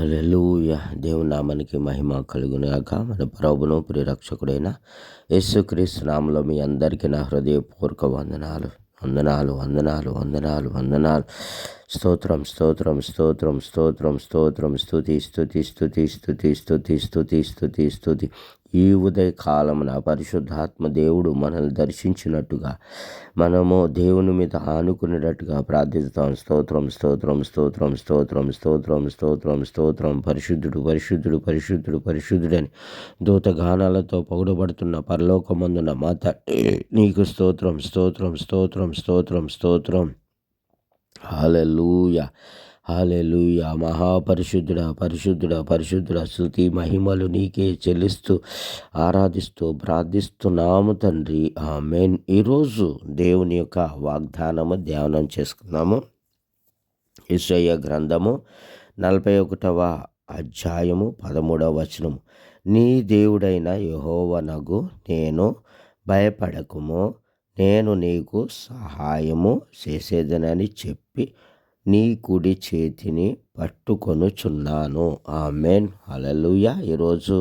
హల్లెలూయ. దేవుని నామానికి మహిమ కలుగునుగాక. మన ప్రభును ప్రిరక్షకుడైన యేసుక్రీస్తు నామంలో మీ అందరికీ నా హృదయపూర్వక వందనాలు వందనాలు వందనాలు వందనాలు వందనాలు. స్తోత్రం స్తోత్రం స్తోత్రం స్తోత్రం స్తోత్రం. స్తుతి స్తుతి స్తుతి స్తుతి స్తుతి స్తుతి స్తుతి స్తుతి. ఈ ఉదయ కాలమున పరిశుద్ధాత్మ దేవుడు మనల్ని దర్శించినట్టుగా మనము దేవుని మీద ఆనుకునేటట్టుగా ప్రార్థిస్తాం. స్తోత్రం స్తోత్రం స్తోత్రం స్తోత్రం స్తోత్రం స్తోత్రం స్తోత్రం. పరిశుద్ధుడు పరిశుద్ధుడు పరిశుద్ధుడు పరిశుద్ధుడని దూతగానాలతో పొగడబడుతున్న పరలోకమందున మాత నీకు స్తోత్రం స్తోత్రం స్తోత్రం స్తోత్రం స్తోత్రం. హాలూయా హాలెలుయ మహాపరిశుద్ధుడ పరిశుద్ధుడ పరిశుద్ధుడ శృతి మహిమలు నీకే చెల్లిస్తూ ఆరాధిస్తూ ప్రార్థిస్తున్నాము తండ్రి. ఆ మెయిన్ ఈరోజు దేవుని యొక్క వాగ్దానము ధ్యానం చేసుకున్నాము ఇసయ్య గ్రంథము నలభై ఒకటవ అధ్యాయము పదమూడవ వచనము. నీ దేవుడైన యహోవనగు నేను భయపడకుము. నేను నీకు సహాయము చేసేదనని చెప్పి నీ కుడి చేతిని పట్టుకొనుచున్నాను. ఆమెన్. అలలుయ ఈరోజు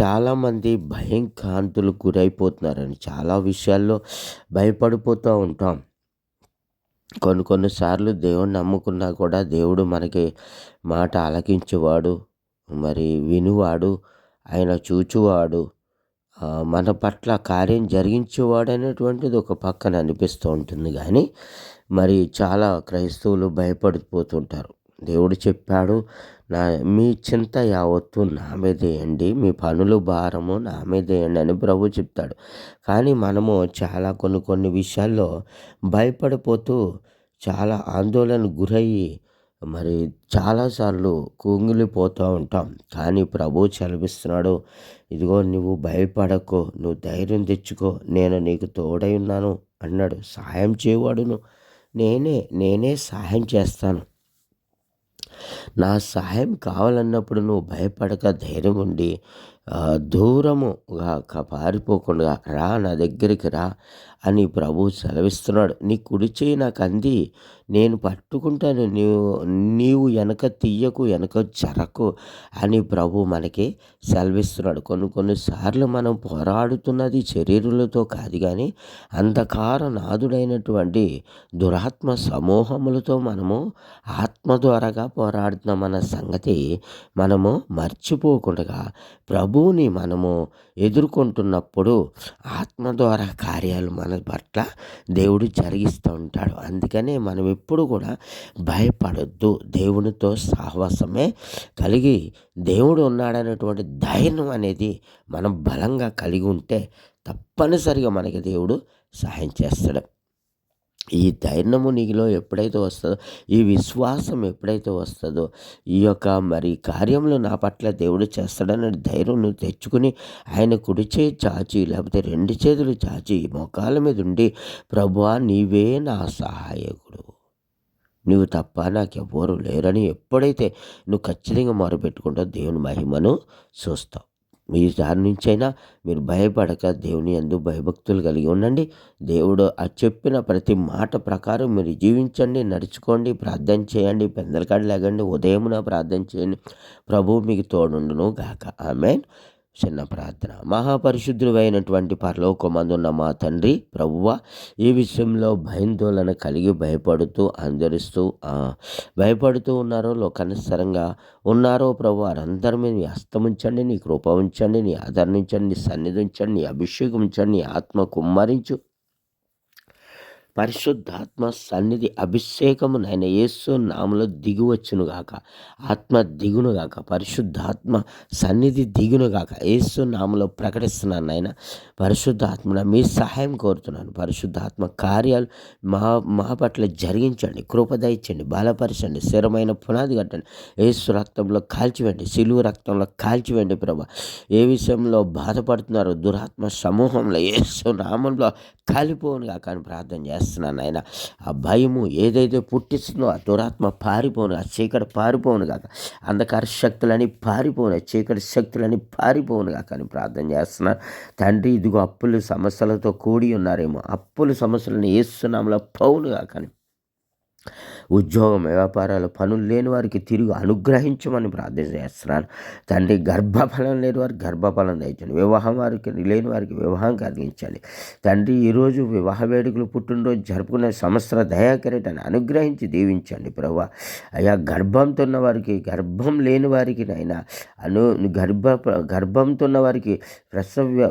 చాలామంది భయంకాంతులు గురైపోతున్నారని చాలా విషయాల్లో భయపడిపోతూ ఉంటాం. కొన్ని కొన్నిసార్లు దేవుడిని నమ్ముకున్నా కూడా దేవుడు మనకి మాట ఆలకించేవాడు మరి వినువాడు ఆయన చూచువాడు మన పట్ల కార్యం జరిగించేవాడు అనేటువంటిది ఒక పక్కన అనిపిస్తూ ఉంటుంది కానీ మరి చాలా క్రైస్తవులు భయపడిపోతుంటారు. దేవుడు చెప్పాడు నా మీ చింత యావత్తు నా మీదేయండి మీ పనులు భారము నా మీదేయండి అని ప్రభు చెప్తాడు. కానీ మనము చాలా కొన్ని కొన్ని విషయాల్లో భయపడిపోతూ చాలా ఆందోళన గురయ్యి మరి చాలాసార్లు కుంగిలిపోతూ ఉంటాం. కానీ ప్రభు చలిపిస్తున్నాడు ఇదిగో నువ్వు భయపడకో నువ్వు ధైర్యం తెచ్చుకో నేను నీకు తోడై ఉన్నాను అన్నాడు. సహాయం చేయవాడును. నేనే నేనే సహాయం చేస్తాను. నా సహాయం కావాలన్నప్పుడు నువ్వు భయపడక ధైర్యం ఉండి దూరముగా పారిపోకుండా రా నా దగ్గరికి రా అని ప్రభు సెలవిస్తున్నాడు. నీ కుడి చేయి నాకు అంది. నేను పట్టుకుంటాను. నీవు నీవు వెనక తీయకు వెనక జరకు అని ప్రభు మనకి సెలవిస్తున్నాడు. కొన్ని కొన్నిసార్లు మనం పోరాడుతున్నది శరీరులతో కాదు కానీ అంధకార నాదుడైనటువంటి దురాత్మ సమూహములతో మనము ఆత్మ ద్వారాగా పోరాడుతున్నామన్న సంగతి మనము మర్చిపోకుండా ప్రభు ప్రభువుని మనము ఎదుర్కొంటున్నప్పుడు ఆత్మ ద్వారా కార్యాలు మన పట్ల దేవుడు జరిగిస్తూ ఉంటాడు. అందుకనే మనం ఎప్పుడు కూడా భయపడొద్దు. దేవునితో సహవాసమే కలిగి దేవుడు ఉన్నాడనేటువంటి ధైర్యం అనేది మనం బలంగా కలిగి ఉంటే తప్పనిసరిగా మనకి దేవుడు సహాయం చేస్తాడు. ఈ ధైర్యము నీలో ఎప్పుడైతే వస్తుందో ఈ విశ్వాసం ఎప్పుడైతే వస్తుందో ఈ యొక్క మరి కార్యంలో నా పట్ల దేవుడు చేస్తాడని ధైర్యం నువ్వు తెచ్చుకుని ఆయన కుడి చేయి చాచి లేకపోతే రెండు చేతులు చాచి మొఖాల మీద ఉండి ప్రభువా నీవే నా సహాయకుడు. నువ్వు తప్ప నాకు ఎవ్వరు లేరని ఎప్పుడైతే నువ్వు ఖచ్చితంగా మొరపెట్టుకుంటావు దేవుని మహిమను చూస్తావు. మీ దాని నుంచైనా మీరు భయపడక దేవుని ఎందు భయభక్తులు కలిగి ఉండండి. దేవుడు ఆ చెప్పిన ప్రతి మాట ప్రకారం మీరు జీవించండి నడుచుకోండి ప్రార్థన చేయండి పెందలకాడ లేకండి ఉదయమున ప్రార్థన చేయండి. ప్రభువు మీకు తోడుండును గాక. ఆమెన్. చిన్న ప్రార్థన. మహాపరిశుద్ధుడైనటువంటి పరలోకమందున్న మా తండ్రి ప్రభువ ఈ విషయంలో భయాందోళన కలిగి భయపడుతూ అందరిస్తూ భయపడుతూ ఉన్నారో లోకానుసరంగా ఉన్నారో ప్రభు వారందరి మీద మీ హస్తముంచండి నీ కృప ఉంచండి నీ ఆదరణించండి నీ సన్నిధి ఉంచండి నీ అభిషేకం ఉంచండి నీ ఆత్మ కుమ్మరించు. పరిశుద్ధాత్మ సన్నిధి అభిషేకము నాయన యేసు నామలో దిగువచ్చునుగాక ఆత్మ దిగునుగాక పరిశుద్ధాత్మ సన్నిధి దిగునుగాక యేసు నామలో ప్రకటిస్తున్నాను నాయన పరిశుద్ధాత్మ మీ సహాయం కోరుతున్నాను. పరిశుద్ధాత్మ కార్యాలు మా మా పట్ల జరిగించండి. కృపదయించండి బలపరచండి. స్థిరమైన పునాది కట్టండి. యేసు రక్తంలో కాల్చివేండి సిలువు రక్తంలో కాల్చివేండి ప్రభా. ఏ విషయంలో బాధపడుతున్నారో దురాత్మ సమూహంలో యేసు నామంలో కాలిపోనుగా కానీ ప్రార్థన చేస్తాను చేస్తున్నాను ఆయన ఆ భయము ఏదైతే పుట్టిస్తుందో ఆ దురాత్మ పారిపోను ఆ చీకటి పారిపోను కాక అంధకార శక్తులని పారిపోను చీకటి శక్తులని పారిపోను కాక అని ప్రార్థన చేస్తున్నాను తండ్రి ఇదిగో అప్పులు సమస్యలతో కూడి ఉన్నారేమో. అప్పుల సమస్యలను వేస్తున్నాములో పౌను కాకని ఉద్యోగం వ్యాపారాలు పనులు లేని వారికి తిరిగి అనుగ్రహించమని ప్రార్థన చేస్తున్నాను. తండ్రి గర్భఫలం లేని వారికి గర్భఫలం దయచండి వివాహం వారికి లేని వారికి వివాహం కలిగించండి. తండ్రి ఈరోజు వివాహ వేడుకలు పుట్టినరోజు జరుపుకునే సంవత్సర దయాకరేటని అనుగ్రహించి దీవించండి ప్రభు. అయ్యా గర్భంతో ఉన్న వారికి గర్భం లేని వారికి నైనా అను గర్భ గర్భంతో ఉన్న వారికి ప్రసవ్య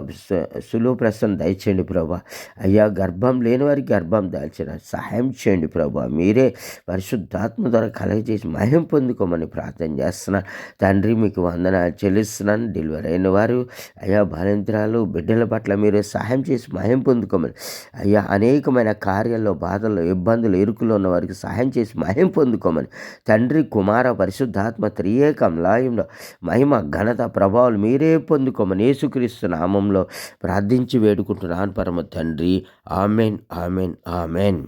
సులువు ప్రసవం దయచేయండి ప్రభా. అయ్యా గర్భం లేని వారికి గర్భం దాల్చిన సహాయం చేయండి ప్రభా. మీరే పరిశుద్ధాత్మ ద్వారా కలగజేసి మహిం పొందుకోమని ప్రార్థన చేస్తున్నాను తండ్రి మీకు వందనాలు చెల్లిస్తున్నాను. డెలివరీ అయిన వారు అయ్యా బాలింత్రాలు బిడ్డల పట్ల మీరు సహాయం చేసి మహిం పొందుకోమని. అయ్యా అనేకమైన కార్యాల్లో బాధల్లో ఇబ్బందులు ఇరుకులో ఉన్న వారికి సహాయం చేసి మహిం పొందుకోమని. తండ్రి కుమార పరిశుద్ధాత్మ త్రియేకం లాయంలో మహిమ ఘనత ప్రభావాలు మీరే పొందుకోమని యేసుక్రీస్తు నామంలో ప్రార్థించి వేడుకుంటున్నాను. పరమ తండ్రి ఆమెన్ ఆమెన్ ఆమెన్.